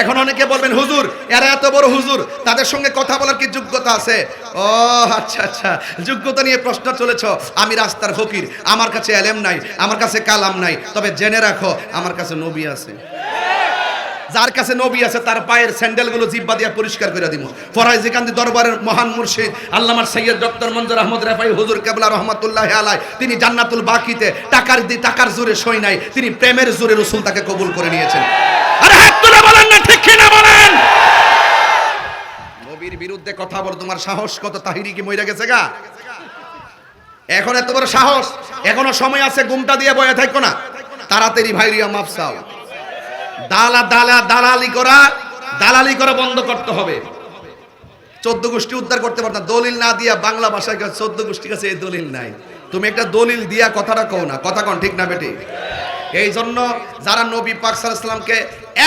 এখন অনেকে বলবেন, হুজুর, এরা এত বড় হুজুর, তাদের সঙ্গে কথা বলার কি যোগ্যতা আছে? ও আচ্ছা আচ্ছা যোগ্যতা নিয়ে প্রশ্ন চলেছ। আমি রাস্তার ফকির, আমার কাছে এলেম নাই, আমার কাছে কালাম নাই। তবে জেনে রাখো, আমার কাছে নবী আছে। যার কাছে নবী আছে, তার পায়ের স্যান্ডেলগুলো জিব্বা দিয়ে পরিষ্কার করে দিব ফরাইজি কান্দি দরবারের মহান মুর্শিদ, আল্লামার সৈয়দ ডক্টর মঞ্জুর আহমদ রেফাই হুজুর কেবলা রহমতুল্লাহ আলাই তিনি জান্নাতুল বাকিতে টাকার দি টাকার জোরে সই নাই, তিনি প্রেমের জোরে রসুল তাকে কবুল করে নিয়েছেন। বিরুদ্ধে কথা বল, তোমার সাহস কত? তাহিরি কি মইরা গেছে গা? এখন এত বড় সাহস, এখনও সময় আছে, গুমটা দিয়ে বয়ে থাকো না। তাড়াতাড়ি ভাইরিয়া মাফসাও দালা দালা, দালালি করা দালালি করা বন্ধ করতে হবে। চোদ্দ গোষ্ঠী উদ্ধার করতে পারত না। দলিল না দিয়া বাংলা ভাষায় চোদ্দ গোষ্ঠী কাছে এই দলিল নাই। তুমি একটা দলিল দিয়া কথাটা কও না। কথা কন, ঠিক না বেটি? এই জন্য যারা নবী পাক সাল্লামকে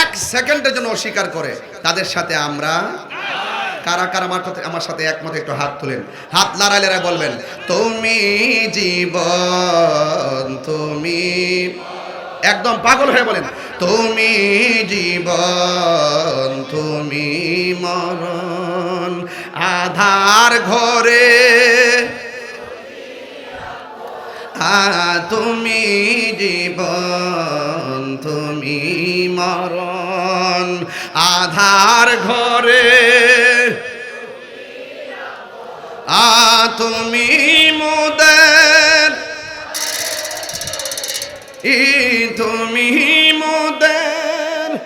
এক সেকেন্ডের জন্য অস্বীকার করে, তাদের সাথে আমরা কারা কারা আমার আমার সাথে একমত, একটু হাত তুলেন। হাত লড়াইলে বলবেন, তুমি জীবন, তুমি একদম পাগল হয়ে বলেন, তুমি জীবন, তুমি মরণ, আধার ঘরে তুমি জীবন, তুমি মরণ। আধার ঘরে আ, তুমি মোদের। ই, তুমি মোদের।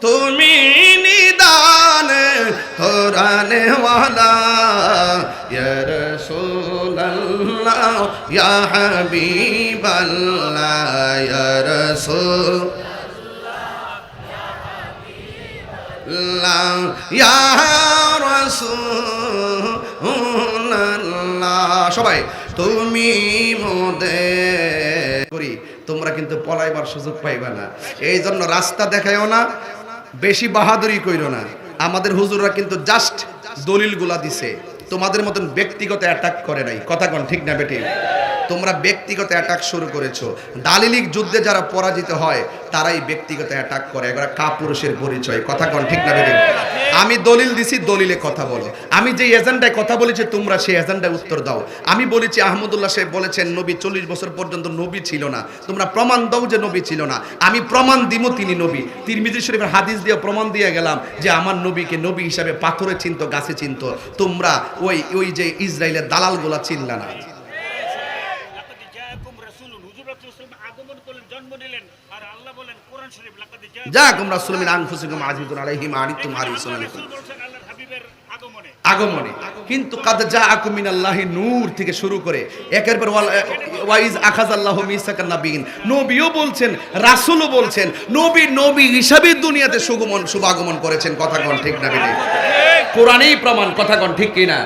তুমি নিদান হোরানে ওয়ালা রাসূলুল্লাহ ইয়া হাবিবাল্লাহ, ইয়া রাসূল ইয়া রাসূলুল্লাহ। সবাই, তুমি মোদের করি, তোমরা কিন্তু পলাইবার সুযোগ পাইবা না। এই জন্য রাস্তা দেখায়ও না, বেশি বাহাদুরি কইরো না। আমাদের হুজুররা কিন্তু জাস্ট দলিলগুলা দিছে। তোমাদের মতন ব্যক্তিগত অ্যাটাক করে নাই। কথা কন ঠিক না বেটি? তোমরা ব্যক্তিগত অ্যাটাক শুরু করেছ। দালিলিক যুদ্ধে যারা পরাজিত হয়, তারাই ব্যক্তিগত অ্যাটাক করে। এবার কাপুরুষের পরিচয়। কথা কোন, ঠিক না আমি দলিল দিছি, দলিলে কথা বলো। আমি যে এজেন্ডায় কথা বলেছি, তোমরা সেই এজেন্ডায় উত্তর দাও। আমি বলেছি, আহমদুল্লাহ সাহেব বলেছেন, নবী চল্লিশ বছর পর্যন্ত নবী ছিল না। তোমরা প্রমাণ দাও যে নবী ছিল না। আমি প্রমাণ দিব তিনি নবী। তিরমিজি শরীফের হাদিস দিয়ে প্রমাণ দিয়ে গেলাম যে আমার নবীকে নবী হিসাবে পাথরে চিনত, গাছে চিনত। তোমরা ওই ওই যে ইসরায়েলের দালালগুলা চিনলা না। আগমন করলেন জন্ম নিলেন আর আল্লাহ বলেন কোরআন শরীফ লাকাদ জাআকুম যা কুমরা আনফুসিকুম আজিদুন আলাইহিম আনিতুম হারিসুন আলাইকুম রাসূল বলেছেন আল্লাহর হাবিবের আগমনে। আগমনে। কিন্তু কাদ যা আকুমিনাল্লাহি নূর থেকে শুরু করে একের পর ওয়াইজ আখাযাল্লাহু মিসাকান নাবিয়িন। নবীও বলছেন রাসূলও বলছেন নবী নবী হিসাবে দুনিয়াতে সুগমন শুভাগমন করেছেন কথা কোন ঠিক না বেটি কোরআনেই প্রমাণ কথা কোন ঠিক কিনা?